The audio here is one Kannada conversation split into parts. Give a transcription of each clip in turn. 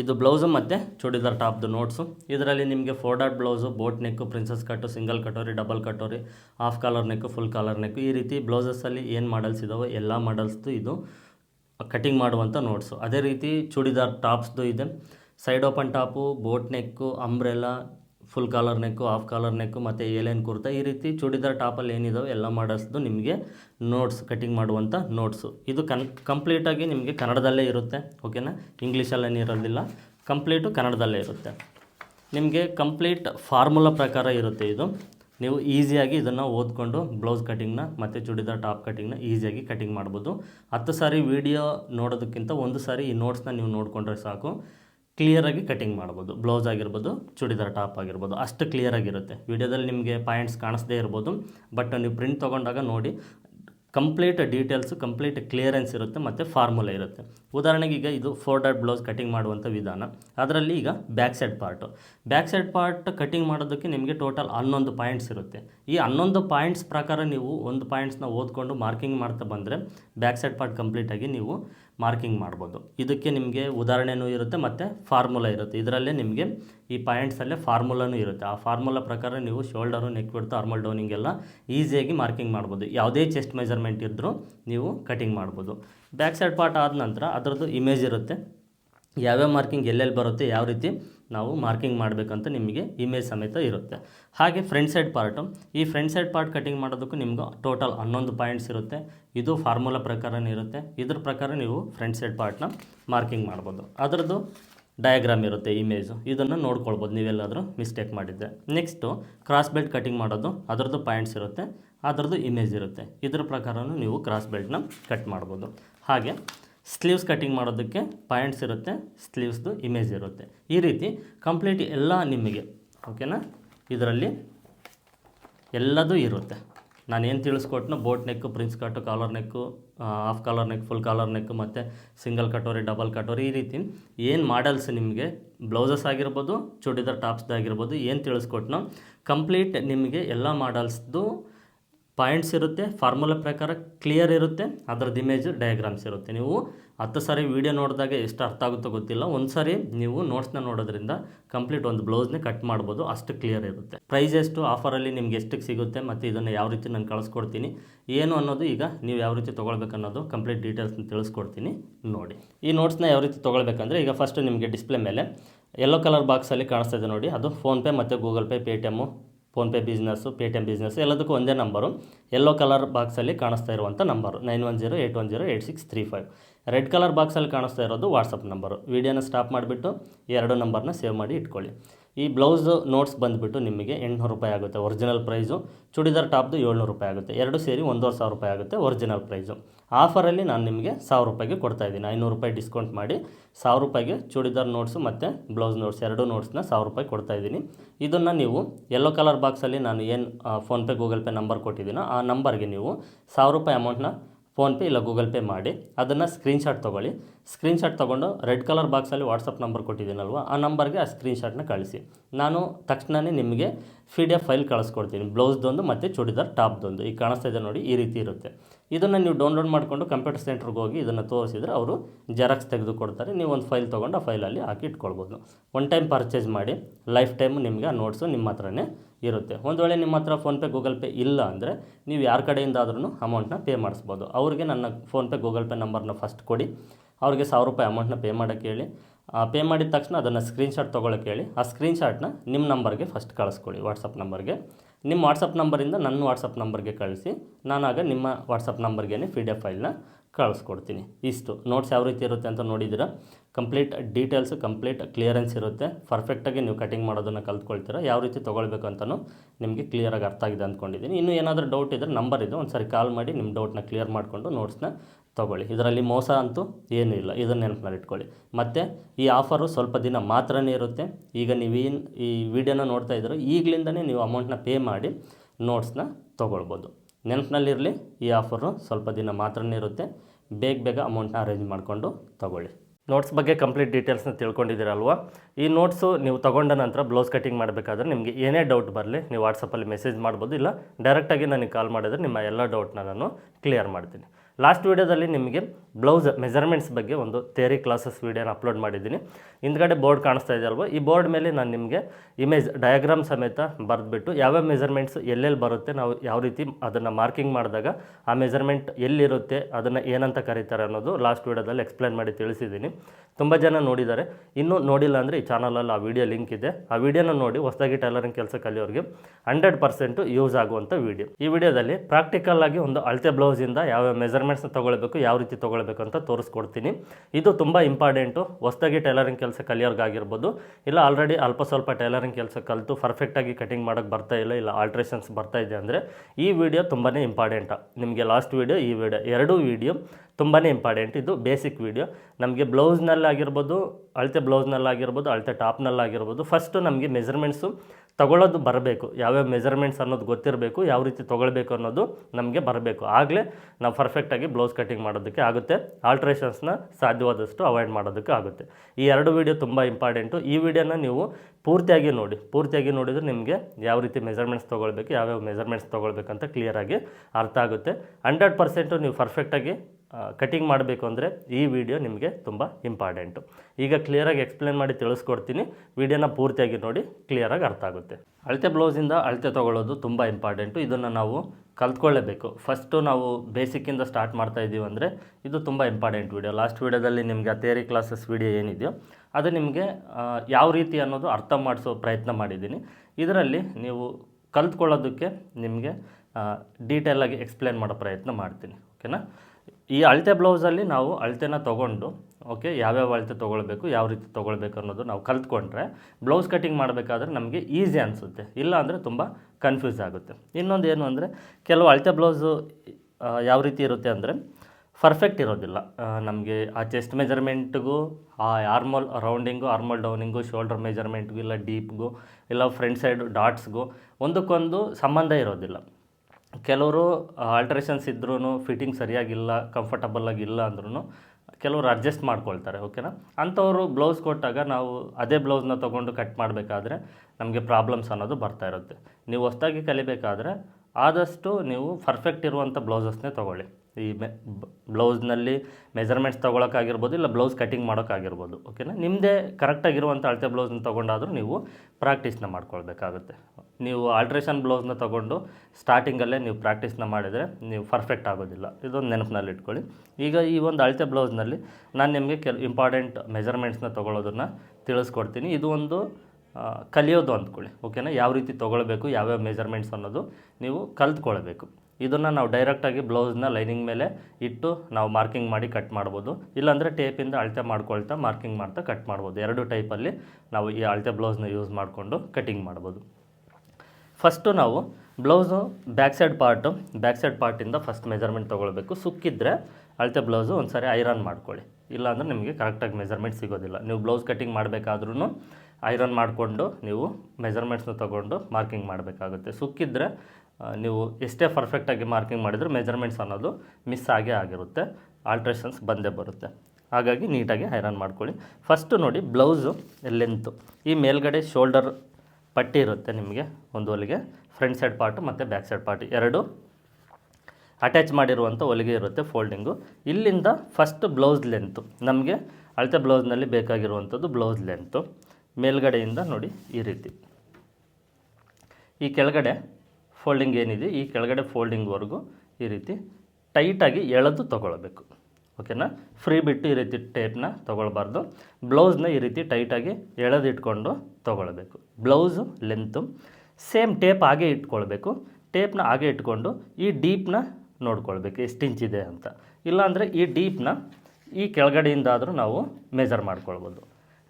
ಇದು ಬ್ಲೌಸು ಮತ್ತು ಚೂಡಿದಾರ್ ಟಾಪ್ದು ನೋಟ್ಸು. ಇದರಲ್ಲಿ ನಿಮಗೆ four dot blouse boat neck princess cut single katori double katori half collar neck full collar neck ಈ ರೀತಿ ಬ್ಲೌಸಸ್ಸಲ್ಲಿ ಏನು ಮಾಡಲ್ಸ್ ಇದಾವೆ ಎಲ್ಲ ಮಾಡಲ್ಸ್ದು ಇದು ಕಟಿಂಗ್ ಮಾಡುವಂಥ ನೋಟ್ಸು. ಅದೇ ರೀತಿ ಚೂಡಿದಾರ್ ಟಾಪ್ಸ್ದು ಇದೆ. Side open top boat neck umbrella full collar neck half collar neck ಮತ್ತು ಏಲೇನ್ ಕುರ್ತಾ ಈ ರೀತಿ ಚೂಡಿದಾರ್ ಟಾಪಲ್ಲಿ ಏನಿದಾವೆ ಎಲ್ಲ ಮಾಡಿಸ್ದು ನಿಮಗೆ ನೋಟ್ಸ್ ಕಟಿಂಗ್ ಮಾಡುವಂಥ ನೋಟ್ಸು ಇದು ಕನ್ ಕಂಪ್ಲೀಟಾಗಿ ನಿಮಗೆ ಕನ್ನಡದಲ್ಲೇ ಇರುತ್ತೆ ಓಕೆನಾ ಇಂಗ್ಲೀಷಲ್ಲೇನು ಇರೋದಿಲ್ಲ. ಕಂಪ್ಲೀಟು ಕನ್ನಡದಲ್ಲೇ ಇರುತ್ತೆ. ನಿಮಗೆ ಕಂಪ್ಲೀಟ್ ಫಾರ್ಮುಲಾ ಪ್ರಕಾರ ಇರುತ್ತೆ ಇದು. ನೀವು ಈಸಿಯಾಗಿ ಇದನ್ನು ಓದ್ಕೊಂಡು ಬ್ಲೌಸ್ ಕಟಿಂಗ್ನ ಮತ್ತು ಚೂಡಿದಾರ್ ಟಾಪ್ ಕಟಿಂಗ್ನ ಈಸಿಯಾಗಿ ಕಟಿಂಗ್ ಮಾಡ್ಬೋದು. ಹತ್ತು ಸಾರಿ ವಿಡಿಯೋ ನೋಡೋದಕ್ಕಿಂತ ಒಂದು ಸಾರಿ ಈ ನೋಟ್ಸ್ನ ನೀವು ನೋಡಿಕೊಂಡ್ರೆ ಸಾಕು. ಕ್ಲಿಯರಾಗಿ ಕಟಿಂಗ್ ಮಾಡ್ಬೋದು. ಬ್ಲೌಸ್ ಆಗಿರ್ಬೋದು, ಚೂಡಿದಾರ್ ಟಾಪ್ ಆಗಿರ್ಬೋದು, ಅಷ್ಟು ಕ್ಲಿಯರಾಗಿರುತ್ತೆ ವಿಡಿಯೋದಲ್ಲಿ ನಿಮಗೆ ಪಾಯಿಂಟ್ಸ್ ಕಾಣಿಸದೇ ಇರ್ಬೋದು ಬಟ್ ನೀವು ಪ್ರಿಂಟ್ ತೊಗೊಂಡಾಗ ನೋಡಿ ಕಂಪ್ಲೀಟ್ ಡೀಟೇಲ್ಸು ಕಂಪ್ಲೀಟ್ ಕ್ಲಿಯರೆನ್ಸ್ ಇರುತ್ತೆ ಮತ್ತು ಫಾರ್ಮುಲಾ ಇರುತ್ತೆ. ಉದಾಹರಣೆಗೆ ಈಗ ಇದು ಫೋರ್ ಡಾಟ್ ಬ್ಲೌಸ್ ಕಟಿಂಗ್ ಮಾಡುವಂಥ ವಿಧಾನ. ಅದರಲ್ಲಿ ಈಗ back side part back side part cutting ಮಾಡೋದಕ್ಕೆ ನಿಮಗೆ ಟೋಟಲ್ ಹನ್ನೊಂದು ಪಾಯಿಂಟ್ಸ್ ಇರುತ್ತೆ. ಈ ಹನ್ನೊಂದು ಪಾಯಿಂಟ್ಸ್ ಪ್ರಕಾರ ನೀವು ಒಂದು ಪಾಯಿಂಟ್ಸ್ನ ಓದ್ಕೊಂಡು ಮಾರ್ಕಿಂಗ್ ಮಾಡ್ತಾ ಬಂದರೆ ಬ್ಯಾಕ್ ಸೈಡ್ ಪಾರ್ಟ್ ಕಂಪ್ಲೀಟಾಗಿ ನೀವು ಮಾರ್ಕಿಂಗ್ ಮಾಡ್ಬೋದು. ಇದಕ್ಕೆ ನಿಮಗೆ ಉದಾಹರಣೆನೂ ಇರುತ್ತೆ ಮತ್ತು ಫಾರ್ಮುಲಾ ಇರುತ್ತೆ. ಇದರಲ್ಲೇ ನಿಮಗೆ ಈ ಪಾಯಿಂಟ್ಸಲ್ಲೇ ಫಾರ್ಮುಲಾನೂ ಇರುತ್ತೆ. ಆ ಫಾರ್ಮುಲಾ ಪ್ರಕಾರ ನೀವು ಶೋಲ್ಡರು ನೆಕ್ ಬಿಡ್ತು ಆರ್ಮಲ್ ಡೌನಿಂಗ್ ಎಲ್ಲ ಈಸಿಯಾಗಿ ಮಾರ್ಕಿಂಗ್ ಮಾಡ್ಬೋದು. ಯಾವುದೇ ಚೆಸ್ಟ್ ಮೆಜರ್ಮೆಂಟ್ ಇದ್ದರೂ ನೀವು ಕಟಿಂಗ್ ಮಾಡ್ಬೋದು. ಬ್ಯಾಕ್ ಸೈಡ್ ಪಾರ್ಟ್ ಆದ ನಂತರ ಅದರದ್ದು ಇಮೇಜ್ ಇರುತ್ತೆ. ಯಾವ್ಯಾವ ಮಾರ್ಕಿಂಗ್ ಎಲ್ಲೆಲ್ಲಿ ಬರುತ್ತೆ, ಯಾವ ರೀತಿ ನಾವು ಮಾರ್ಕಿಂಗ್ ಮಾಡಬೇಕಂತ ನಿಮಗೆ ಇಮೇಜ್ ಸಮೇತ ಇರುತ್ತೆ. ಹಾಗೆ ಫ್ರಂಟ್ ಸೈಡ್ ಪಾರ್ಟು ಈ ಫ್ರಂಟ್ ಸೈಡ್ ಪಾರ್ಟ್ ಕಟಿಂಗ್ ಮಾಡೋದಕ್ಕೂ ನಿಮ್ಗೆ ಟೋಟಲ್ ಹನ್ನೊಂದು ಪಾಯಿಂಟ್ಸ್ ಇರುತ್ತೆ. ಇದು ಫಾರ್ಮುಲಾ ಪ್ರಕಾರನೇ ಇರುತ್ತೆ. ಇದ್ರ ಪ್ರಕಾರ ನೀವು ಫ್ರಂಟ್ ಸೈಡ್ ಪಾರ್ಟ್ನ ಮಾರ್ಕಿಂಗ್ ಮಾಡ್ಬೋದು. ಅದರದ್ದು ಡಯಾಗ್ರಾಮ್ ಇರುತ್ತೆ ಇಮೇಜು ಇದನ್ನು ನೋಡ್ಕೊಳ್ಬೋದು. ನೀವೆಲ್ಲಾದರೂ ಮಿಸ್ಟೇಕ್ ಮಾಡಿದ್ದೆ ನೆಕ್ಸ್ಟು ಕ್ರಾಸ್ ಬೆಲ್ಟ್ ಕಟಿಂಗ್ ಮಾಡೋದು. ಅದರದ್ದು ಪಾಯಿಂಟ್ಸ್ ಇರುತ್ತೆ. ಅದರದ್ದು ಇಮೇಜ್ ಇರುತ್ತೆ. ಇದ್ರ ಪ್ರಕಾರನೂ ನೀವು ಕ್ರಾಸ್ ಬೆಲ್ಟ್ನ ಕಟ್ ಮಾಡ್ಬೋದು. ಹಾಗೆ ಸ್ಲೀವ್ಸ್ ಕಟಿಂಗ್ ಮಾಡೋದಕ್ಕೆ ಪಾಯಿಂಟ್ಸ್ ಇರುತ್ತೆ ಸ್ಲೀವ್ಸ್ದು ಇಮೇಜ್ ಇರುತ್ತೆ. ಈ ರೀತಿ ಕಂಪ್ಲೀಟ್ ಎಲ್ಲ ನಿಮಗೆ ಓಕೆನಾ ಇದರಲ್ಲಿ ಎಲ್ಲದೂ ಇರುತ್ತೆ. ನಾನು ಏನು ತಿಳಿಸ್ಕೊಟ್ನೋ boat neck prince cut collar neck half collar neck full collar neck ಮತ್ತು ಸಿಂಗಲ್ ಕಟೋರಿ ಡಬಲ್ ಕಟೋರಿ ಈ ರೀತಿ ಏನು ಮಾಡಲ್ಸ್ ನಿಮಗೆ ಬ್ಲೌಸಸ್ ಆಗಿರ್ಬೋದು, ಚೂಡಿದಾರ್ ಟಾಪ್ಸ್ದಾಗಿರ್ಬೋದು ಏನು ತಿಳಿಸ್ಕೊಟ್ನೋ ಕಂಪ್ಲೀಟ್ ನಿಮಗೆ ಎಲ್ಲ ಮಾಡಲ್ಸ್ದು ಪಾಯಿಂಟ್ಸ್ ಇರುತ್ತೆ, ಫಾರ್ಮುಲಾ ಪ್ರಕಾರ ಕ್ಲಿಯರ್ ಇರುತ್ತೆ, ಅದರದ್ದು ಇಮೇಜ್ ಡಯಾಗ್ರಾಮ್ಸ್ ಇರುತ್ತೆ. ನೀವು ಹತ್ತು ಸಾರಿ ವೀಡಿಯೋ ನೋಡಿದಾಗ ಎಷ್ಟು ಅರ್ಥ ಆಗುತ್ತೋ ಗೊತ್ತಿಲ್ಲ ಒಂದು ಸಾರಿ ನೀವು ನೋಟ್ಸ್ನ ನೋಡೋದ್ರಿಂದ ಕಂಪ್ಲೀಟ್ ಒಂದು ಬ್ಲೌಸ್ನೇ ಕಟ್ ಮಾಡ್ಬೋದು, ಅಷ್ಟು ಕ್ಲಿಯರ್ ಇರುತ್ತೆ. ಪ್ರೈಸ್ ಎಷ್ಟು ಆಫರಲ್ಲಿ ನಿಮ್ಗೆ ಎಷ್ಟಕ್ಕೆ ಸಿಗುತ್ತೆ, ಮತ್ತು ಇದನ್ನು ಯಾವ ರೀತಿ ನಾನು ಕಳಿಸ್ಕೊಡ್ತೀನಿ, ಏನು ಅನ್ನೋದು ಈಗ ನೀವು ಯಾವ ರೀತಿ ತೊಗೊಳ್ಬೇಕನ್ನೋದು ಕಂಪ್ಲೀಟ್ ಡೀಟೇಲ್ಸ್ನ ತಿಳಿಸ್ಕೊಡ್ತೀನಿ ನೋಡಿ. ಈ ನೋಟ್ಸ್ನ ಯಾವ ರೀತಿ ತೊಗೊಳ್ಬೇಕಂದ್ರೆ, ಈಗ ಫಸ್ಟ್ ನಿಮಗೆ ಡಿಸ್ಪ್ಲೇ ಮೇಲೆ ಯೆಲ್ಲೋ ಕಲರ್ ಬಾಕ್ಸಲ್ಲಿ ಕಾಣಿಸ್ತಾ ಇದೆ ನೋಡಿ, ಅದು ಫೋನ್ಪೇ ಮತ್ತು Google Pay Paytm PhonePe business Paytm business ಎಲ್ಲದಕ್ಕೂ ಒಂದೇ ನಂಬರು ಯೆಲ್ಲೋ ಕಲರ್ ಬಾಕ್ಸಲ್ಲಿ ಕಾಣಿಸ್ತಾ ಇರುವಂಥ number nine one zero eight one zero eight six three five red colour ಬಾಕ್ಸಲ್ಲಿ ಕಾಣಿಸ್ತಾ ಇರೋದು ವಾಟ್ಸಪ್ ನಂಬರು ವೀಡಿಯೋನ ಸ್ಟಾಪ್ ಮಾಡಿಬಿಟ್ಟು ಎರಡು ನಂಬರ್ನ ಸೇವ್ ಮಾಡಿ ಇಟ್ಕೊಳ್ಳಿ. ಈ ಬ್ಲೌಸ್ ನೋಟ್ಸ್ ಬಂದುಬಿಟ್ಟು ನಿಮಗೆ ಎಂಟುನೂರು ರೂಪಾಯಿ ಆಗುತ್ತೆ ಒರಿಜಿನಲ್ ಪ್ರೈಸು ಚೂಡಿದಾರ್ ಟಾಪ್ದು ಏಳ್ನೂರು ರೂಪಾಯಿ ಆಗುತ್ತೆ. ಎರಡು ಸೇರಿ ಒಂದೂವರೆ ಸಾವಿರ ರೂಪಾಯಿ ಆಗುತ್ತೆ ಒರಿಜಿನಲ್ ಪ್ರೈಸು ಆಫರಲ್ಲಿ ನಾನು ನಿಮಗೆ ಸಾವಿರ ರೂಪಾಯಿಗೆ ಕೊಡ್ತಾ ಇದ್ದೀನಿ. ಐನೂರು ರೂಪಾಯಿ ಡಿಸ್ಕೌಂಟ್ ಮಾಡಿ ಸಾವಿರ ರೂಪಾಯಿಗೆ ಚೂಡಿದಾರ್ ನೋಟ್ಸು ಮತ್ತು ಬ್ಲೌಸ್ ನೋಟ್ಸ್, ಎರಡು ನೋಟ್ಸ್ನ ಸಾವಿರ ರೂಪಾಯಿ ಕೊಡ್ತಾ ಇದ್ದೀನಿ. ಇದನ್ನು ನೀವು ಯೆಲ್ಲೋ ಕಲರ್ ಬಾಕ್ಸಲ್ಲಿ ನಾನು ಏನು ಫೋನ್ಪೇ ಗೂಗಲ್ ಪೇ ನಂಬರ್ ಕೊಟ್ಟಿದ್ದೀನೋ ಆ ನಂಬರ್ಗೆ ನೀವು ಸಾವಿರ ರೂಪಾಯಿ ಅಮೌಂಟ್ನ ಫೋನ್ಪೇ ಇಲ್ಲ ಗೂಗಲ್ ಪೇ ಮಾಡಿ ಅದನ್ನು ಸ್ಕ್ರೀನ್ಶಾಟ್ ತೊಗೊಳ್ಳಿ. ಸ್ಕ್ರೀನ್ಶಾಟ್ ತೊಗೊಂಡು ರೆಡ್ ಕಲರ್ ಬಾಕ್ಸಲ್ಲಿ ವಾಟ್ಸಪ್ ನಂಬರ್ ಕೊಟ್ಟಿದ್ದೀನಲ್ವ, ಆ ನಂಬರ್ಗೆ ಆ ಸ್ಕ್ರೀನ್ಶಾಟ್ನ ಕಳಿಸಿ. ನಾನು ತಕ್ಷಣವೇ ನಿಮಗೆ ಪಿ ಡಿ ಎಫ್ ಫೈಲ್ ಕಳಿಸ್ಕೊಡ್ತೀನಿ. ಬ್ಲೌಸ್ದೊಂದು ಮತ್ತು ಚೂಡಿದಾರ್ ಟಾಪ್ದೊಂದು. ಈಗ ಕಾಣಿಸ್ತಾ ಇದೆ ನೋಡಿ, ಈ ರೀತಿ ಇರುತ್ತೆ. ಇದನ್ನು ನೀವು ಡೌನ್ಲೋಡ್ ಮಾಡಿಕೊಂಡು ಕಂಪ್ಯೂಟರ್ ಸೆಂಟ್ರಿಗೆ ಹೋಗಿ ಇದನ್ನು ತೋರಿಸಿದ್ರೆ ಅವರು ಜೆರಾಕ್ಸ್ ತೆಗೆದುಕೊಡ್ತಾರೆ. ನೀವು ಒಂದು ಫೈಲ್ ತೊಗೊಂಡು ಆ ಫೈಲಲ್ಲಿ ಹಾಕಿ ಇಟ್ಕೊಳ್ಬೋದು. ಒನ್ ಟೈಮ್ ಪರ್ಚೇಸ್ ಮಾಡಿ ಲೈಫ್ ಟೈಮ್ ನಿಮಗೆ ಆ ನೋಟ್ಸು ನಿಮ್ಮ ಹತ್ರನೇ ಇರುತ್ತೆ. ಒಂದು ವೇಳೆ ನಿಮ್ಮ ಹತ್ರ ಫೋನ್ಪೇ ಗೂಗಲ್ ಪೇ ಇಲ್ಲ ಅಂದರೆ ನೀವು ಯಾರ ಕಡೆಯಿಂದಾದ್ರೂ ಅಮೌಂಟ್ನ ಪೇ ಮಾಡಿಸ್ಬೋದು. ಅವ್ರಿಗೆ ನನ್ನ ಫೋನ್ಪೇ ಗೂಗಲ್ ಪೇ ನಂಬರ್ನ ಫಸ್ಟ್ ಕೊಡಿ. ಅವ್ರಿಗೆ ಸಾವಿರ ರೂಪಾಯಿ ಅಮೌಂಟ್ನ ಪೇ ಮಾಡೋಕ್ಕೆ ಹೇಳಿ. ಪೇ ಮಾಡಿದ ತಕ್ಷಣ ಅದನ್ನು ಸ್ಕ್ರೀನ್ಶಾಟ್ ತೊಗೊಳಕ್ಕೆ ಹೇಳಿ. ಆ ಸ್ಕ್ರೀನ್ಶಾಟ್ನ ನಿಮ್ಮ ನಂಬರ್ಗೆ ಫಸ್ಟ್ ಕಳಿಸ್ಕೊಳ್ಳಿ ವಾಟ್ಸಪ್ ನಂಬರ್ಗೆ ನಿಮ್ಮ ವಾಟ್ಸಪ್ ನಂಬರಿಂದ ನನ್ನ ವಾಟ್ಸಪ್ ನಂಬರ್ಗೆ ಕಳಿಸಿ. ನಾನಾಗ ನಿಮ್ಮ ವಾಟ್ಸಪ್ ನಂಬರ್ಗೆ ಪಿ ಡಿ ಎಫ್ ಫೈಲ್ನ ಕಳಿಸ್ಕೊಡ್ತೀನಿ. ಇಷ್ಟು. ನೋಟ್ಸ್ ಯಾವ ರೀತಿ ಇರುತ್ತೆ ಅಂತ ನೋಡಿದ್ದೀರಾ? ಕಂಪ್ಲೀಟ್ ಡೀಟೇಲ್ಸ್ ಕಂಪ್ಲೀಟ್ ಕ್ಲಿಯರೆನ್ಸ್ ಇರುತ್ತೆ. ಪರ್ಫೆಕ್ಟಾಗಿ ನೀವು ಕಟಿಂಗ್ ಮಾಡೋದನ್ನು ಕಲ್ತ್ಕೊಳ್ತೀರ? ಯಾವ ರೀತಿ ತೊಗೊಳ್ಬೇಕು ಅಂತಲೂ ನಿಮಗೆ ಕ್ಲಿಯರಾಗಿ ಅರ್ಥ ಆಗಿದೆ ಅಂದ್ಕೊಂಡಿದ್ದೀನಿ. ಇನ್ನೂ ಏನಾದರೂ ಡೌಟ್ ಇದ್ದರೆ ನಂಬರ್ ಇದೆ. ಒಂದು ಸಾರಿ ಕಾಲ್ ಮಾಡಿ ನಿಮ್ಮ ಡೌಟ್ನ ಕ್ಲಿಯರ್ ಮಾಡಿಕೊಂಡು ನೋಟ್ಸ್ನ ತೊಗೊಳ್ಳಿ. ಇದರಲ್ಲಿ ಮೋಸ ಅಂತೂ ಏನೂ ಇಲ್ಲ. ಇದನ್ನು ನೆನಪಿನಲ್ಲಿ ಇಟ್ಕೊಳ್ಳಿ ಮತ್ತು ಈ ಆಫರು ಸ್ವಲ್ಪ ದಿನ ಮಾತ್ರನೇ ಇರುತ್ತೆ. ಈಗ ನೀವೇನು ಈ ವಿಡಿಯೋನ ನೋಡ್ತಾ ಇದ್ದೀರೋ ಈಗಲಿಂದನೇ ನೀವು ಅಮೌಂಟ್ನ ಪೇ ಮಾಡಿ ನೋಟ್ಸ್ನ ತೊಗೊಳ್ಬೋದು. ನೆನಪಿನಲ್ಲಿರಲಿ, ಈ ಆಫರು ಸ್ವಲ್ಪ ದಿನ ಮಾತ್ರನೇ ಇರುತ್ತೆ. ಬೇಗ ಬೇಗ ಅಮೌಂಟ್ನ ಅರೇಂಜ್ ಮಾಡಿಕೊಂಡು ತೊಗೊಳ್ಳಿ. ನೋಟ್ಸ್ ಬಗ್ಗೆ ಕಂಪ್ಲೀಟ್ ಡೀಟೇಲ್ಸ್ನ ತಿಳ್ಕೊಂಡಿದ್ದೀರಲ್ವ? ಈ ನೋಟ್ಸು ನೀವು ತೊಗೊಂಡ ನಂತರ ಬ್ಲೌಸ್ ಕಟ್ಟಿಂಗ್ ಮಾಡಬೇಕಾದ್ರೆ ನಿಮಗೆ ಏನೇ ಡೌಟ್ ಬರಲಿ, ನೀವು ವಾಟ್ಸಪ್ಪಲ್ಲಿ ಮೆಸೇಜ್ ಮಾಡ್ಬೋದು, ಇಲ್ಲ ಡೈರೆಕ್ಟಾಗಿ ನನಗೆ ಕಾಲ್ ಮಾಡಿದ್ರೆ ನಿಮ್ಮ ಎಲ್ಲ ಡೌಟ್ನ ನಾನು ಕ್ಲಿಯರ್ ಮಾಡ್ತೀನಿ. ಲಾಸ್ಟ್ ವೀಡಿಯೋದಲ್ಲಿ ನಿಮಗೆ ಬ್ಲೌಸ್ ಮೆಜರ್ಮೆಂಟ್ಸ್ ಬಗ್ಗೆ ಒಂದು ಥೇರಿ ಕ್ಲಾಸಸ್ ವೀಡಿಯೋನ ಅಪ್ಲೋಡ್ ಮಾಡಿದ್ದೀನಿ. ಹಿಂದ್ಗಡೆ ಬೋರ್ಡ್ ಕಾಣಿಸ್ತಾ ಇದೆ ಅಲ್ವಾ? ಈ ಬೋರ್ಡ್ ಮೇಲೆ ನಾನು ನಿಮಗೆ ಇಮೇಜ್ ಡಯಾಗ್ರಾಮ್ ಸಮೇತ ಬರೆದ್ಬಿಟ್ಟು ಯಾವ್ಯಾವ ಮೆಜರ್ಮೆಂಟ್ಸ್ ಎಲ್ಲೆಲ್ಲಿ ಬರುತ್ತೆ, ನಾವು ಯಾವ ರೀತಿ ಅದನ್ನು ಮಾರ್ಕಿಂಗ್ ಮಾಡಿದಾಗ ಆ ಮೆಜರ್ಮೆಂಟ್ ಎಲ್ಲಿರುತ್ತೆ, ಅದನ್ನು ಏನಂತ ಕರೀತಾರೆ ಅನ್ನೋದು ಲಾಸ್ಟ್ ವೀಡಿಯೋದಲ್ಲಿ ಎಕ್ಸ್ಪ್ಲೇನ್ ಮಾಡಿ ತಿಳಿಸಿದ್ದೀನಿ. ತುಂಬ ಜನ ನೋಡಿದ್ದಾರೆ. ಇನ್ನೂ ನೋಡಿಲ್ಲ ಅಂದರೆ ಈ ಚಾನಲಲ್ಲಿ ಆ ವಿಡಿಯೋ ಲಿಂಕ್ ಇದೆ. ಆ ವಿಡಿಯೋನ ನೋಡಿ ಹೊಸದಾಗಿ ಟೈಲರಿಂಗ್ ಕೆಲಸ ಕಲಿಯೋರಿಗೆ ಹಂಡ್ರೆಡ್ ಪರ್ಸೆಂಟು ಯೂಸ್ ಆಗುವಂಥ ವಿಡಿಯೋ ಈ ವಿಡಿಯೋದಲ್ಲಿ ಪ್ರಾಕ್ಟಿಕಲ್ ಆಗಿ ಒಂದು ಅಳತೆ ಬ್ಲೌಸಿಂದ ಯಾವ ಮೆಜರ್ಮೆಂಟ್ಸ್ನ ತೊಗೊಳ್ಬೇಕು, ಯಾವ ರೀತಿ ತೊಗೊಳ್ಬೇಕು ಅಂತ ತೋರಿಸ್ಕೊಡ್ತೀನಿ. ಇದು ತುಂಬ ಇಂಪಾರ್ಟೆಂಟು ಹೊಸದಾಗಿ ಟೈಲರಿಂಗ್ ಕೆಲಸ ಕಲಿಯೋರ್ಗಾಗಿರ್ಬೋದು. ಇಲ್ಲ ಆಲ್ರೆಡಿ ಅಲ್ಪ ಸ್ವಲ್ಪ ಟೈಲರಿಂಗ್ ಕೆಲಸ ಕಲಿತು ಪರ್ಫೆಕ್ಟಾಗಿ ಕಟಿಂಗ್ ಮಾಡೋಕ್ಕೆ ಬರ್ತಾ ಇಲ್ಲ ಇಲ್ಲ ಆಲ್ಟ್ರೇಷನ್ಸ್ ಬರ್ತಾ ಇದೆ ಅಂದರೆ ಈ ವಿಡಿಯೋ ತುಂಬಾ ಇಂಪಾರ್ಟೆಂಟ ನಿಮಗೆ ಲಾಸ್ಟ್ ವಿಡಿಯೋ ಈ ವಿಡಿಯೋ ಎರಡೂ ವಿಡಿಯೋ ತುಂಬಾ ಇಂಪಾರ್ಟೆಂಟ್ ಇದು ಬೇಸಿಕ್ ವಿಡಿಯೋ ನಮಗೆ ಬ್ಲೌಸ್ನಲ್ಲಾಗಿರ್ಬೋದು, ಅಳತೆ ಬ್ಲೌಸ್ನಲ್ಲಾಗಿರ್ಬೋದು, ಅಳತೆ ಟಾಪ್ನಲ್ಲಾಗಿರ್ಬೋದು ಫಸ್ಟು ನಮಗೆ ಮೆಜರ್ಮೆಂಟ್ಸು ತಗೊಳ್ಳೋದು ಬರಬೇಕು. ಯಾವ್ಯಾವ ಮೆಜರ್ಮೆಂಟ್ಸ್ ಅನ್ನೋದು ಗೊತ್ತಿರಬೇಕು, ಯಾವ ರೀತಿ ತೊಗೊಳ್ಬೇಕು ಅನ್ನೋದು ನಮಗೆ ಬರಬೇಕು. ಆಗಲೇ ನಾವು ಪರ್ಫೆಕ್ಟಾಗಿ ಬ್ಲೌಸ್ ಕಟ್ಟಿಂಗ್ ಮಾಡೋದಕ್ಕೆ ಆಗುತ್ತೆ. ಆಲ್ಟ್ರೇಷನ್ಸ್ನ ಸಾಧ್ಯವಾದಷ್ಟು ಅವಾಯ್ಡ್ ಮಾಡೋದಕ್ಕೆ ಆಗುತ್ತೆ. ಈ ಎರಡು ವೀಡಿಯೋ ತುಂಬ ಇಂಪಾರ್ಟೆಂಟು ಈ ವಿಡಿಯೋನ ನೀವು ಪೂರ್ತಿಯಾಗಿ ನೋಡಿ. ಪೂರ್ತಿಯಾಗಿ ನೋಡಿದರೆ ನಿಮಗೆ ಯಾವ ರೀತಿ ಮೆಜರ್ಮೆಂಟ್ಸ್ ತೊಗೊಳ್ಬೇಕು, ಯಾವ್ಯಾವ ಮೆಜರ್ಮೆಂಟ್ಸ್ ತೊಗೊಳ್ಬೇಕಂತ ಕ್ಲಿಯರಾಗಿ ಅರ್ಥ ಆಗುತ್ತೆ. ಹಂಡ್ರೆಡ್ ಪರ್ಸೆಂಟು ನೀವು ಪರ್ಫೆಕ್ಟಾಗಿ ಕಟಿಂಗ್ ಮಾಡಬೇಕು ಅಂದರೆ ಈ ವಿಡಿಯೋ ನಿಮಗೆ ತುಂಬ ಇಂಪಾರ್ಟೆಂಟು ಈಗ ಕ್ಲಿಯರಾಗಿ ಎಕ್ಸ್ಪ್ಲೇನ್ ಮಾಡಿ ತಿಳಿಸ್ಕೊಡ್ತೀನಿ. ವಿಡಿಯೋನ ಪೂರ್ತಿಯಾಗಿ ನೋಡಿ ಕ್ಲಿಯರಾಗಿ ಅರ್ಥ ಆಗುತ್ತೆ. ಅಳತೆ ಬ್ಲೌಸಿಂದ ಅಳತೆ ತೊಗೊಳ್ಳೋದು ತುಂಬ ಇಂಪಾರ್ಟೆಂಟು ಇದನ್ನು ನಾವು ಕಲ್ತ್ಕೊಳ್ಳೇಬೇಕು. ಫಸ್ಟು ನಾವು ಬೇಸಿಕ್ಕಿಂದ ಸ್ಟಾರ್ಟ್ ಮಾಡ್ತಾ ಇದ್ದೀವಿ ಅಂದರೆ ಇದು ತುಂಬ ಇಂಪಾರ್ಟೆಂಟ್ ವಿಡಿಯೋ ಲಾಸ್ಟ್ ವಿಡಿಯೋದಲ್ಲಿ ನಿಮಗೆ ಆ ಥೇರಿ ಕ್ಲಾಸಸ್ ವಿಡಿಯೋ ಏನಿದೆಯೋ, ಅದು ನಿಮಗೆ ಯಾವ ರೀತಿ ಅನ್ನೋದು ಅರ್ಥ ಮಾಡಿಸೋ ಪ್ರಯತ್ನ ಮಾಡಿದ್ದೀನಿ. ಇದರಲ್ಲಿ ನೀವು ಕಲ್ತ್ಕೊಳ್ಳೋದಕ್ಕೆ ನಿಮಗೆ ಡೀಟೇಲಾಗಿ ಎಕ್ಸ್ಪ್ಲೇನ್ ಮಾಡೋ ಪ್ರಯತ್ನ ಮಾಡ್ತೀನಿ. ಓಕೆನಾ ಈ ಅಳತೆ ಬ್ಲೌಸಲ್ಲಿ ನಾವು ಅಳತೆನ ತೊಗೊಂಡು ಓಕೆ ಯಾವ್ಯಾವ ಅಳತೆ ತೊಗೊಳ್ಬೇಕು, ಯಾವ ರೀತಿ ತೊಗೊಳ್ಬೇಕು ಅನ್ನೋದು ನಾವು ಕಲ್ತ್ಕೊಂಡ್ರೆ ಬ್ಲೌಸ್ ಕಟಿಂಗ್ ಮಾಡಬೇಕಾದ್ರೆ ನಮಗೆ ಈಸಿ ಅನಿಸುತ್ತೆ. ಇಲ್ಲ ಅಂದರೆ ತುಂಬ ಕನ್ಫ್ಯೂಸ್ ಆಗುತ್ತೆ. ಇನ್ನೊಂದು ಏನು ಅಂದರೆ, ಕೆಲವು ಅಳತೆ ಬ್ಲೌಸು ಯಾವ ರೀತಿ ಇರುತ್ತೆ ಅಂದರೆ ಪರ್ಫೆಕ್ಟ್ ಇರೋದಿಲ್ಲ. ನಮಗೆ ಆ ಚೆಸ್ಟ್ ಮೆಜರ್ಮೆಂಟ್ಗೂ ಆ armhole rounding armhole downing shoulder ಮೆಜರ್ಮೆಂಟ್ಗೂ ಇಲ್ಲ ಡೀಪ್ಗೂ ಇಲ್ಲ ಫ್ರಂಟ್ ಸೈಡ್ ಡಾಟ್ಸ್ಗೂ ಒಂದಕ್ಕೊಂದು ಸಂಬಂಧ ಇರೋದಿಲ್ಲ. ಕೆಲವರು ಆಲ್ಟ್ರೇಷನ್ಸ್ ಇದ್ರೂ ಫಿಟ್ಟಿಂಗ್ ಸರಿಯಾಗಿಲ್ಲ ಕಂಫರ್ಟಬಲ್ ಆಗಿಲ್ಲ ಅಂದ್ರೂ ಕೆಲವರು ಅಡ್ಜಸ್ಟ್ ಮಾಡ್ಕೊಳ್ತಾರೆ ಓಕೆನಾ ಅಂಥವರು ಬ್ಲೌಸ್ ಕೊಟ್ಟಾಗ ನಾವು ಅದೇ ಬ್ಲೌಸ್ನ ತೊಗೊಂಡು ಕಟ್ ಮಾಡಬೇಕಾದ್ರೆ ನಮಗೆ ಪ್ರಾಬ್ಲಮ್ಸ್ ಅನ್ನೋದು ಬರ್ತಾ ಇರುತ್ತೆ. ನೀವು ಹೊಸ್ದಾಗಿ ಕಲಿಬೇಕಾದ್ರೆ ಆದಷ್ಟು ನೀವು ಪರ್ಫೆಕ್ಟ್ ಇರುವಂಥ ಬ್ಲೌಸಸ್ನೇ ತೊಗೊಳ್ಳಿ. ಈ ಮೆ ಬ್ಲೌಸ್ನಲ್ಲಿ ಮೆಜರ್ಮೆಂಟ್ಸ್ ತೊಗೊಳಕ್ಕಾಗಿರ್ಬೋದು ಇಲ್ಲ ಬ್ಲೌಸ್ ಕಟಿಂಗ್ ಮಾಡೋಕ್ಕಾಗಿರ್ಬೋದು, ಓಕೆನಾ? ನಿಮ್ಮದೇ ಕರೆಕ್ಟಾಗಿರುವಂಥ ಅಳತೆ ಬ್ಲೌಸ್ನ ತೊಗೊಂಡಾದರೂ ನೀವು ಪ್ರಾಕ್ಟೀಸ್ನ ಮಾಡ್ಕೊಳ್ಬೇಕಾಗುತ್ತೆ. ನೀವು ಆಲ್ಟ್ರೇಷನ್ ಬ್ಲೌಸ್ನ ತೊಗೊಂಡು ಸ್ಟಾರ್ಟಿಂಗಲ್ಲೇ ನೀವು ಪ್ರಾಕ್ಟೀಸ್ನ ಮಾಡಿದರೆ ನೀವು ಪರ್ಫೆಕ್ಟ್ ಆಗೋದಿಲ್ಲ. ಇದೊಂದು ನೆನಪಿನಲ್ಲಿ ಇಟ್ಕೊಳ್ಳಿ. ಈಗ ಈ ಒಂದು ಅಳತೆ ಬ್ಲೌಸ್ನಲ್ಲಿ ನಾನು ನಿಮಗೆ ಕೆಲ ಇಂಪಾರ್ಟೆಂಟ್ ಮೆಜರ್ಮೆಂಟ್ಸ್ನ ತೊಗೊಳೋದನ್ನು ತಿಳಿಸ್ಕೊಡ್ತೀನಿ. ಇದು ಒಂದು ಕಲಿಯೋದು ಅಂದ್ಕೊಳ್ಳಿ, ಓಕೆನಾ? ಯಾವ ರೀತಿ ತೊಗೊಳ್ಬೇಕು, ಯಾವ್ಯಾವ ಮೆಜರ್ಮೆಂಟ್ಸ್ ಅನ್ನೋದು ನೀವು ಕಲ್ತ್ಕೊಳ್ಬೇಕು. ಇದನ್ನು ನಾವು ಡೈರೆಕ್ಟಾಗಿ ಬ್ಲೌಸ್ನ ಲೈನಿಂಗ್ ಮೇಲೆ ಇಟ್ಟು ನಾವು ಮಾರ್ಕಿಂಗ್ ಮಾಡಿ ಕಟ್ ಮಾಡ್ಬೋದು. ಇಲ್ಲಾಂದರೆ ಟೇಪಿಂದ ಅಳತೆ ಮಾಡ್ಕೊಳ್ತಾ ಮಾರ್ಕಿಂಗ್ ಮಾಡ್ತಾ ಕಟ್ ಮಾಡ್ಬೋದು. ಎರಡು ಟೈಪಲ್ಲಿ ನಾವು ಈ ಅಳತೆ ಬ್ಲೌಸ್ನ ಯೂಸ್ ಮಾಡಿಕೊಂಡು ಕಟಿಂಗ್ ಮಾಡ್ಬೋದು. ಫಸ್ಟು ನಾವು blouse back side part back side ಪಾರ್ಟಿಂದ first measurement ತೊಗೊಳ್ಬೇಕು. ಸುಕ್ಕಿದ್ರೆ ಅಳತೆ ಬ್ಲೌಸು ಒಂದು ಐರನ್ ಮಾಡ್ಕೊಳ್ಳಿ. ಇಲ್ಲಾಂದರೆ ನಿಮಗೆ ಕರೆಕ್ಟಾಗಿ ಮೆಜರ್ಮೆಂಟ್ ಸಿಗೋದಿಲ್ಲ. ನೀವು ಬ್ಲೌಸ್ ಕಟಿಂಗ್ ಮಾಡಬೇಕಾದ್ರೂ ಐರನ್ ಮಾಡಿಕೊಂಡು ನೀವು ಮೆಜರ್ಮೆಂಟ್ಸ್ನ ತೊಗೊಂಡು ಮಾರ್ಕಿಂಗ್ ಮಾಡಬೇಕಾಗುತ್ತೆ. ಸುಕ್ಕಿದ್ರೆ ನೀವು ಎಷ್ಟೇ ಪರ್ಫೆಕ್ಟಾಗಿ ಮಾರ್ಕಿಂಗ್ ಮಾಡಿದರೂ ಮೆಜರ್ಮೆಂಟ್ಸ್ ಅನ್ನೋದು ಮಿಸ್ ಆಗೇ ಆಗಿರುತ್ತೆ. ಆಲ್ಟ್ರೇಷನ್ಸ್ ಬಂದೇ ಬರುತ್ತೆ. ಹಾಗಾಗಿ ನೀಟಾಗಿ ಐರನ್ ಮಾಡ್ಕೊಳ್ಳಿ. ಫಸ್ಟು ನೋಡಿ ಬ್ಲೌಸು ಲೆಂತು ಈ ಮೇಲ್ಗಡೆ ಶೋಲ್ಡರ್ ಪಟ್ಟಿ ಇರುತ್ತೆ ನಿಮಗೆ, ಒಂದು ಹೊಲಿಗೆ. ಫ್ರಂಟ್ ಸೈಡ್ ಪಾರ್ಟು ಮತ್ತು ಬ್ಯಾಕ್ ಸೈಡ್ ಪಾರ್ಟ್ ಎರಡು ಅಟ್ಯಾಚ್ ಮಾಡಿರುವಂಥ ಹೊಲಿಗೆ ಇರುತ್ತೆ ಫೋಲ್ಡಿಂಗು ಇಲ್ಲಿಂದ ಫಸ್ಟ್ ಬ್ಲೌಸ್ ಲೆಂತು ನಮಗೆ ಅಳತೆ ಬ್ಲೌಸ್ನಲ್ಲಿ ಬೇಕಾಗಿರುವಂಥದ್ದು ಬ್ಲೌಸ್ ಲೆಂತು ಮೇಲ್ಗಡೆಯಿಂದ ನೋಡಿ ಈ ರೀತಿ. ಈ ಕೆಳಗಡೆ ಫೋಲ್ಡಿಂಗ್ ಏನಿದೆ, ಈ ಕೆಳಗಡೆ ಫೋಲ್ಡಿಂಗ್ವರೆಗೂ ಈ ರೀತಿ ಟೈಟಾಗಿ ಎಳೆದು ತೊಗೊಳ್ಬೇಕು. ಓಕೆನಾ ಫ್ರೀ ಬಿಟ್ಟು ಈ ರೀತಿ ಟೇಪ್ನ ತೊಗೊಳ್ಬಾರ್ದು. ಬ್ಲೌಸ್ನ ಈ ರೀತಿ ಟೈಟಾಗಿ ಎಳೆದಿಟ್ಕೊಂಡು ತೊಗೊಳ್ಬೇಕು. ಬ್ಲೌಸು ಲೆಂತು ಸೇಮ್ ಟೇಪ್ ಹಾಗೆ ಇಟ್ಕೊಳ್ಬೇಕು. ಟೇಪ್ನ ಹಾಗೆ ಇಟ್ಕೊಂಡು ಈ ಡೀಪ್ನ ನೋಡ್ಕೊಳ್ಬೇಕು. ಎಷ್ಟು ಇಂಚಿದೆ ಅಂತ. ಇಲ್ಲಾಂದರೆ ಈ ಡೀಪ್ನ ಈ ಕೆಳಗಡೆಯಿಂದಾದರೂ ನಾವು ಮೆಜರ್ ಮಾಡ್ಕೊಳ್ಬೋದು.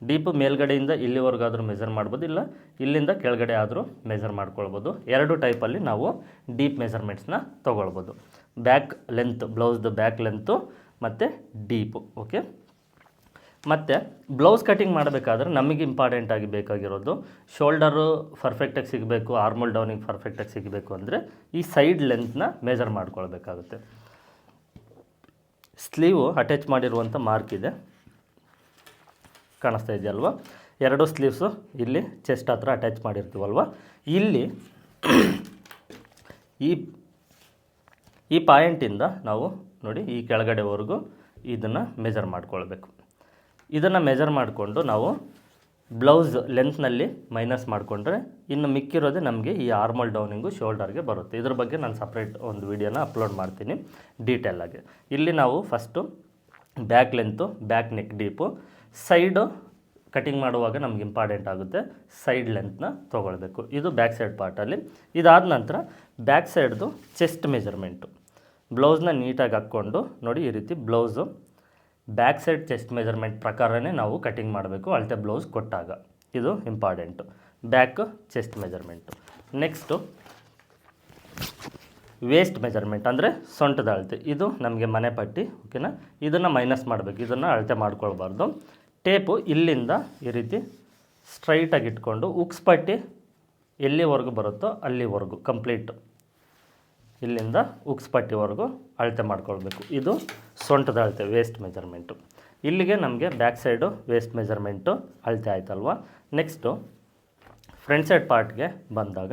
ಡೀಪ್ ಮೇಲ್ಗಡೆಯಿಂದ ಇಲ್ಲಿವರೆಗಾದರೂ ಮೆಜರ್ ಮಾಡ್ಬೋದು, ಇಲ್ಲ ಇಲ್ಲಿಂದ ಕೆಳಗಡೆ ಆದರೂ ಮೆಜರ್ ಮಾಡ್ಕೊಳ್ಬೋದು. ಎರಡು ಟೈಪಲ್ಲಿ ನಾವು ಡೀಪ್ ಮೆಜರ್ಮೆಂಟ್ಸ್ನ ತೊಗೊಳ್ಬೋದು. ಬ್ಯಾಕ್ ಲೆಂತ್ ಬ್ಲೌಸ್ದು ಬ್ಯಾಕ್ ಲೆಂತು ಮತ್ತು ಡೀಪು ಓಕೆ ಮತ್ತು ಬ್ಲೌಸ್ ಕಟಿಂಗ್ ಮಾಡಬೇಕಾದ್ರೆ ನಮಗೆ ಇಂಪಾರ್ಟೆಂಟಾಗಿ ಬೇಕಾಗಿರೋದು ಶೋಲ್ಡರು ಪರ್ಫೆಕ್ಟಾಗಿ ಸಿಗಬೇಕು ಆರ್ಮಲ್ ಡೌನಿಗೆ ಪರ್ಫೆಕ್ಟಾಗಿ ಸಿಗಬೇಕು ಅಂದರೆ ಈ ಸೈಡ್ ಲೆಂತ್ನ ಮೆಜರ್ ಮಾಡ್ಕೊಳ್ಬೇಕಾಗುತ್ತೆ. ಸ್ಲೀವು ಅಟ್ಯಾಚ್ ಮಾಡಿರುವಂಥ ಮಾರ್ಕ್ ಇದೆ. ಕಾಣಿಸ್ತಾ ಇದೆಯಲ್ವ? ಎರಡು ಸ್ಲೀವ್ಸು ಇಲ್ಲಿ ಚೆಸ್ಟ್ ಹತ್ರ ಅಟ್ಯಾಚ್ ಮಾಡಿರ್ತೀವಲ್ವ? ಇಲ್ಲಿ ಈ ಈ ಪಾಯಿಂಟಿಂದ ನಾವು ನೋಡಿ ಈ ಕೆಳಗಡೆವರೆಗೂ ಇದನ್ನು ಮೆಜರ್ ಮಾಡ್ಕೊಳ್ಬೇಕು. ಇದನ್ನು ಮೆಜರ್ ಮಾಡಿಕೊಂಡು ನಾವು ಬ್ಲೌಸ್ ಲೆಂತ್ನಲ್ಲಿ ಮೈನಸ್ ಮಾಡಿಕೊಂಡ್ರೆ ಇನ್ನು ಮಿಕ್ಕಿರೋದೇ ನಮಗೆ ಈ ಆರ್ಮಲ್ ಡೌನಿಂಗು ಶೋಲ್ಡರ್ಗೆ ಬರುತ್ತೆ. ಇದ್ರ ಬಗ್ಗೆ ನಾನು ಸಪ್ರೇಟ್ ಒಂದು ವಿಡಿಯೋನ ಅಪ್ಲೋಡ್ ಮಾಡ್ತೀನಿ ಡೀಟೇಲಾಗಿ ಇಲ್ಲಿ ನಾವು first back length back neck deep side cutting ಮಾಡುವಾಗ ನಮ್ಗೆ ಇಂಪಾರ್ಟೆಂಟ್ ಆಗುತ್ತೆ. ಸೈಡ್ ಲೆಂತ್ನ ತೊಗೊಳ್ಬೇಕು. ಇದು ಬ್ಯಾಕ್ ಸೈಡ್ ಪಾರ್ಟಲ್ಲಿ. ಇದಾದ ನಂತರ ಬ್ಯಾಕ್ ಸೈಡ್ದು ಚೆಸ್ಟ್ ಮೆಜರ್ಮೆಂಟು. ಬ್ಲೌಸ್ನ ನೀಟಾಗಿ ಹಾಕ್ಕೊಂಡು ನೋಡಿ ಈ ರೀತಿ blouse back side chest measurement ಪ್ರಕಾರನೇ ನಾವು ಕಟಿಂಗ್ ಮಾಡಬೇಕು ಅಳತೆ ಬ್ಲೌಸ್ ಕೊಟ್ಟಾಗ. ಇದು important. Back chest measurement. Next waist measurement ಅಂದರೆ ಸೊಂಟದ ಅಳತೆ. ಇದು ನಮಗೆ ಮನೆ ಪಟ್ಟಿ, ಓಕೆನಾ? ಇದನ್ನು ಮೈನಸ್ ಮಾಡಬೇಕು. ಇದನ್ನು ಅಳತೆ ಮಾಡ್ಕೊಳ್ಬಾರ್ದು. ಟೇಪು ಇಲ್ಲಿಂದ ಈ ರೀತಿ ಸ್ಟ್ರೈಟಾಗಿ ಇಟ್ಕೊಂಡು ಉಕ್ಸ್ ಪಟ್ಟಿ ಎಲ್ಲಿವರೆಗೂ ಬರುತ್ತೋ ಅಲ್ಲಿವರೆಗೂ ಕಂಪ್ಲೀಟ್ ಇಲ್ಲಿಂದ ಉಕ್ಸ್ ಪಟ್ಟಿವರೆಗೂ ಅಳತೆ ಮಾಡ್ಕೊಳ್ಬೇಕು. ಇದು ಸೊಂಟದ ಅಳತೆ ವೇಸ್ಟ್ ಮೆಜರ್ಮೆಂಟು ಇಲ್ಲಿಗೆ ನಮಗೆ ಬ್ಯಾಕ್ ಸೈಡು ವೇಸ್ಟ್ ಮೆಜರ್ಮೆಂಟು ಅಳತೆ ಆಯ್ತಲ್ವ? ನೆಕ್ಸ್ಟು ಫ್ರಂಟ್ ಸೈಡ್ ಪಾರ್ಟ್ಗೆ ಬಂದಾಗ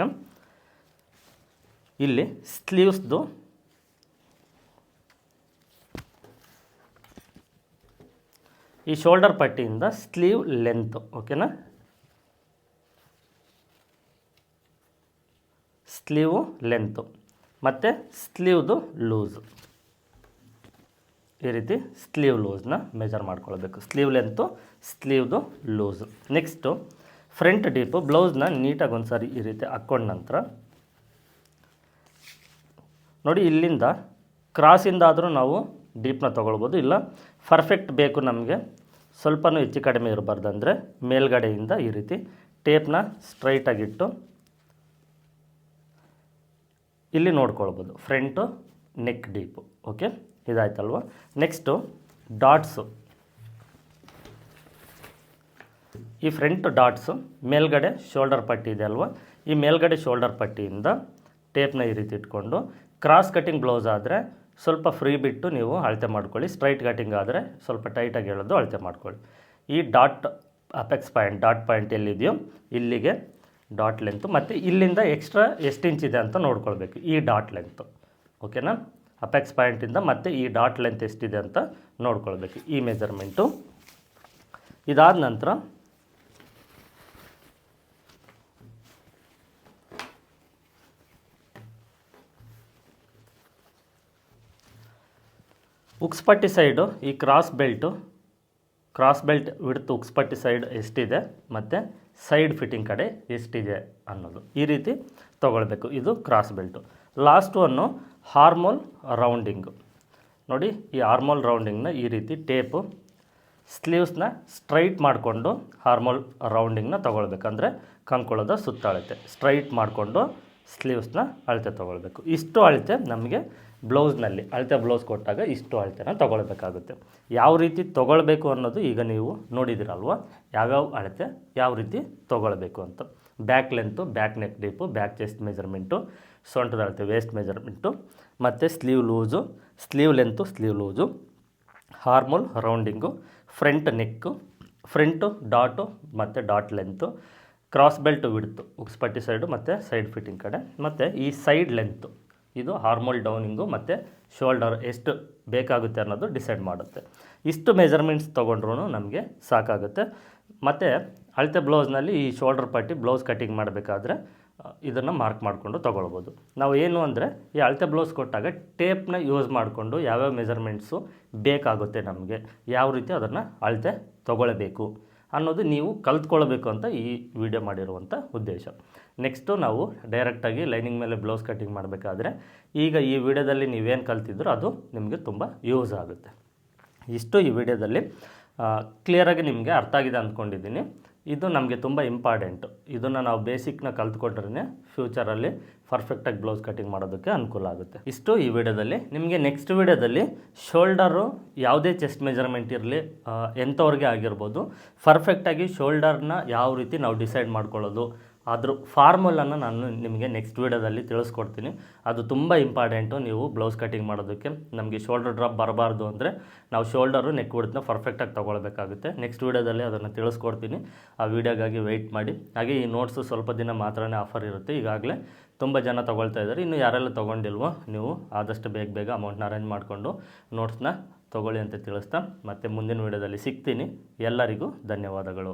ಇಲ್ಲಿ ಸ್ಲೀವ್ಸ್ದು ಈ ಶೋಲ್ಡರ್ ಪಟ್ಟಿಯಿಂದ ಸ್ಲೀವ್ ಲೆಂತ್ ಓಕೆನಾ ಸ್ಲೀವು ಲೆಂತು ಮತ್ತು ಸ್ಲೀವ್ದು ಲೂಸು ಈ ರೀತಿ ಸ್ಲೀವ್ ಲೂಸ್ನ ಮೆಜರ್ ಮಾಡ್ಕೊಳ್ಬೇಕು. ಸ್ಲೀವ್ ಲೆಂತು ಸ್ಲೀವ್ದು ಲೂಸು ನೆಕ್ಸ್ಟು ಫ್ರಂಟ್ ಡೀಪು ಬ್ಲೌಸ್ನ ನೀಟಾಗಿ ಒಂದು ಸಾರಿ ಈ ರೀತಿ ಹಾಕ್ಕೊಂಡ ನಂತರ ನೋಡಿ ಇಲ್ಲಿಂದ ಕ್ರಾಸಿಂದಾದರೂ ನಾವು ಡೀಪ್ನ ತೊಗೊಳ್ಬೋದು. ಇಲ್ಲ ಪರ್ಫೆಕ್ಟ್ ಬೇಕು ನಮಗೆ. ಸ್ವಲ್ಪನೂ ಹೆಚ್ಚು ಕಡಿಮೆ ಇರಬಾರ್ದು ಅಂದರೆ ಮೇಲ್ಗಡೆಯಿಂದ ಈ ರೀತಿ ಟೇಪ್ನ ಸ್ಟ್ರೈಟಾಗಿಟ್ಟು ಇಲ್ಲಿ ನೋಡ್ಕೊಳ್ಬೋದು. Front, neck deep. Okay? ಇದಾಯ್ತಲ್ವ? Next dots. ಈ ಫ್ರಂಟ್ ಡಾಟ್ಸು ಮೇಲ್ಗಡೆ ಶೋಲ್ಡರ್ ಪಟ್ಟಿ ಇದೆ ಅಲ್ವಾ? ಈ ಮೇಲ್ಗಡೆ ಶೋಲ್ಡರ್ ಪಟ್ಟಿಯಿಂದ ಟೇಪ್ನ ಈ ರೀತಿ ಇಟ್ಕೊಂಡು, ಕ್ರಾಸ್ ಕಟಿಂಗ್ ಬ್ಲೌಸ್ ಆದರೆ ಸ್ವಲ್ಪ ಫ್ರೀ ಬಿಟ್ಟು ನೀವು ಅಳತೆ ಮಾಡ್ಕೊಳ್ಳಿ. ಸ್ಟ್ರೈಟ್ ಕಟಿಂಗ್ ಆದರೆ ಸ್ವಲ್ಪ ಟೈಟಾಗಿ ಹೇಳೋದು ಅಳತೆ ಮಾಡ್ಕೊಳ್ಳಿ. ಈ dot apex point dot point ಎಲ್ಲಿದೆಯೋ ಇಲ್ಲಿಗೆ ಡಾಟ್ ಲೆಂತು ಮತ್ತು ಇಲ್ಲಿಂದ ಎಕ್ಸ್ಟ್ರಾ ಎಷ್ಟು ಇಂಚ್ ಇದೆ ಅಂತ ನೋಡ್ಕೊಳ್ಬೇಕು. ಈ ಡಾಟ್ ಲೆಂತು ಓಕೆನಾ ಅಪೆಕ್ಸ್ ಪಾಯಿಂಟಿಂದ ಮತ್ತು ಈ ಡಾಟ್ ಲೆಂತ್ ಎಷ್ಟಿದೆ ಅಂತ ನೋಡ್ಕೊಳ್ಬೇಕು. ಈ ಮೆಜರ್ಮೆಂಟು ಇದಾದ ನಂತರ ಉಕ್ಸ್ಪಟ್ಟಿ ಸೈಡು ಈ cross belt, cross belt width ಉಕ್ಸ್ಪಟ್ಟಿ side ಎಷ್ಟಿದೆ ಮತ್ತು ಸೈಡ್ ಫಿಟ್ಟಿಂಗ್ ಕಡೆ ಎಷ್ಟಿದೆ ಅನ್ನೋದು ಈ ರೀತಿ ತೊಗೊಳ್ಬೇಕು. ಇದು cross belt. Last one armhole rounding. ನೋಡಿ ಈ ಹಾರ್ಮೋಲ್ ರೌಂಡಿಂಗ್ನ ಈ ರೀತಿ ಟೇಪು ಸ್ಲೀವ್ಸ್ನ ಸ್ಟ್ರೈಟ್ ಮಾಡಿಕೊಂಡು ಹಾರ್ಮೋಲ್ ರೌಂಡಿಂಗ್ನ ತೊಗೊಳ್ಬೇಕಂದ್ರೆ ಕಂಕೊಳದ ಸುತ್ತಾಳತೆ. ಸ್ಟ್ರೈಟ್ ಮಾಡಿಕೊಂಡು ಸ್ಲೀವ್ಸ್ನ ಅಳತೆ ತೊಗೊಳ್ಬೇಕು. ಇಷ್ಟು ಅಳತೆ ನಮಗೆ ಬ್ಲೌಸ್ನಲ್ಲಿ, ಅಳತೆ ಬ್ಲೌಸ್ ಕೊಟ್ಟಾಗ ಇಷ್ಟು ಅಳತೆನ ತೊಗೊಳ್ಬೇಕಾಗುತ್ತೆ. ಯಾವ ರೀತಿ ತೊಗೊಳ್ಬೇಕು ಅನ್ನೋದು ಈಗ ನೀವು ನೋಡಿದಿರಲ್ವ? ಯಾವ್ಯಾವ ಅಳತೆ ಯಾವ ರೀತಿ ತೊಗೊಳ್ಬೇಕು ಅಂತ. Back length back neck deep back chest measurement ಸೊಂಟದ ಅಳತೆ ವೇಸ್ಟ್ ಮೆಜರ್ಮೆಂಟು ಮತ್ತು sleeve loose sleeve length sleeve loose armhole rounding front neck front dot ಮತ್ತು dot length cross belt width ಉಕ್ಸ್ಪಟ್ಟಿ side ಮತ್ತು ಸೈಡ್ ಫಿಟ್ಟಿಂಗ್ ಕಡೆ, ಮತ್ತು ಈ ಸೈಡ್ ಲೆಂತು ಇದು ಹಾರ್ಮೋಲ್ ಡೌನಿಂಗು ಮತ್ತು ಶೋಲ್ಡರ್ ಎಷ್ಟು ಬೇಕಾಗುತ್ತೆ ಅನ್ನೋದು ಡಿಸೈಡ್ ಮಾಡುತ್ತೆ. ಇಷ್ಟು ಮೆಜರ್ಮೆಂಟ್ಸ್ ತೊಗೊಂಡ್ರೂ ನಮಗೆ ಸಾಕಾಗುತ್ತೆ. ಮತ್ತು ಅಳತೆ ಬ್ಲೌಸ್ನಲ್ಲಿ ಈ ಶೋಲ್ಡರ್ ಪಟ್ಟಿ ಬ್ಲೌಸ್ ಕಟ್ಟಿಂಗ್ ಮಾಡಬೇಕಾದ್ರೆ ಇದನ್ನು ಮಾರ್ಕ್ ಮಾಡಿಕೊಂಡು ತೊಗೊಳ್ಬೋದು. ನಾವು ಏನು ಅಂದರೆ, ಈ ಅಳತೆ ಬ್ಲೌಸ್ ಕೊಟ್ಟಾಗ ಟೇಪ್ನ ಯೂಸ್ ಮಾಡಿಕೊಂಡು ಯಾವ್ಯಾವ ಮೆಜರ್ಮೆಂಟ್ಸು ಬೇಕಾಗುತ್ತೆ ನಮಗೆ, ಯಾವ ರೀತಿ ಅದನ್ನು ಅಳತೆ ತೊಗೊಳ್ಬೇಕು. ಅನ್ನೋದು ನೀವು ಕಲ್ತ್ಕೊಳ್ಬೇಕು ಅಂತ ಈ ವಿಡಿಯೋ ಮಾಡಿರುವಂಥ ಉದ್ದೇಶ. ನೆಕ್ಸ್ಟು ನಾವು ಡೈರೆಕ್ಟಾಗಿ ಲೈನಿಂಗ್ ಮೇಲೆ ಬ್ಲೌಸ್ ಕಟ್ಟಿಂಗ್ ಮಾಡಬೇಕಾದ್ರೆ ಈಗ ಈ ವಿಡಿಯೋದಲ್ಲಿ ನೀವೇನು ಕಲ್ತಿದ್ರು ಅದು ನಿಮಗೆ ತುಂಬ ಯೂಸ್ ಆಗುತ್ತೆ. ಇಷ್ಟು ಈ ವಿಡಿಯೋದಲ್ಲಿ ಕ್ಲಿಯರಾಗಿ ನಿಮಗೆ ಅರ್ಥ ಆಗಿದೆ ಅಂದ್ಕೊಂಡಿದ್ದೀನಿ. ಇದು ನಮಗೆ ತುಂಬ ಇಂಪಾರ್ಟೆಂಟು ಇದನ್ನು ನಾವು ಬೇಸಿಕ್ನ ಕಲ್ತ್ಕೊಂಡ್ರೆ ಫ್ಯೂಚರಲ್ಲಿ ಪರ್ಫೆಕ್ಟಾಗಿ ಬ್ಲೌಸ್ ಕಟಿಂಗ್ ಮಾಡೋದಕ್ಕೆ ಅನುಕೂಲ ಆಗುತ್ತೆ. ಇಷ್ಟು ಈ ವಿಡಿಯೋದಲ್ಲಿ. ನಿಮಗೆ ನೆಕ್ಸ್ಟ್ ವಿಡಿಯೋದಲ್ಲಿ ಶೋಲ್ಡರು ಯಾವುದೇ ಚೆಸ್ಟ್ ಮೆಜರ್ಮೆಂಟ್ ಇರಲಿ ಎಂಥವ್ರಿಗೆ ಆಗಿರ್ಬೋದು ಪರ್ಫೆಕ್ಟಾಗಿ ಶೋಲ್ಡರ್ನ ಯಾವ ರೀತಿ ನಾವು ಡಿಸೈಡ್ ಮಾಡ್ಕೊಳ್ಳೋದು ಅದ್ರ ಫಾರ್ಮುಲನ್ನು ನಾನು ನಿಮಗೆ ನೆಕ್ಸ್ಟ್ ವೀಡಿಯೋದಲ್ಲಿ ತಿಳಿಸ್ಕೊಡ್ತೀನಿ. ಅದು ತುಂಬ ಇಂಪಾರ್ಟೆಂಟು ನೀವು ಬ್ಲೌಸ್ ಕಟಿಂಗ್ ಮಾಡೋದಕ್ಕೆ ನಮಗೆ ಶೋಲ್ಡರ್ ಡ್ರಾಪ್ ಬರಬಾರ್ದು ಅಂದರೆ ನಾವು ಶೋಲ್ಡರು ನೆಕ್ ವಿಡ್ತ್ನ ಪರ್ಫೆಕ್ಟಾಗಿ ತೊಗೊಳ್ಬೇಕಾಗುತ್ತೆ. ನೆಕ್ಸ್ಟ್ ವೀಡಿಯೋದಲ್ಲಿ ಅದನ್ನು ತಿಳಿಸ್ಕೊಡ್ತೀನಿ. ಆ ವೀಡಿಯೋಗಾಗಿ ವೆಯ್ಟ್ ಮಾಡಿ. ಹಾಗೆ ಈ ನೋಟ್ಸು ಸ್ವಲ್ಪ ದಿನ ಮಾತ್ರನೇ ಆಫರ್ ಇರುತ್ತೆ. ಈಗಾಗಲೇ ತುಂಬ ಜನ ತೊಗೊಳ್ತಾ ಇದ್ದಾರೆ. ಇನ್ನು ಯಾರೆಲ್ಲ ತೊಗೊಂಡಿಲ್ವೋ ನೀವು ಆದಷ್ಟು ಬೇಗ ಬೇಗ ಅಮೌಂಟ್ನ ಅರೇಂಜ್ ಮಾಡಿಕೊಂಡು ನೋಟ್ಸ್ನ ತೊಗೊಳ್ಳಿ ಅಂತ ತಿಳಿಸ್ತಾ ಮತ್ತೆ ಮುಂದಿನ ವೀಡಿಯೋದಲ್ಲಿ ಸಿಗ್ತೀನಿ. ಎಲ್ಲರಿಗೂ ಧನ್ಯವಾದಗಳು.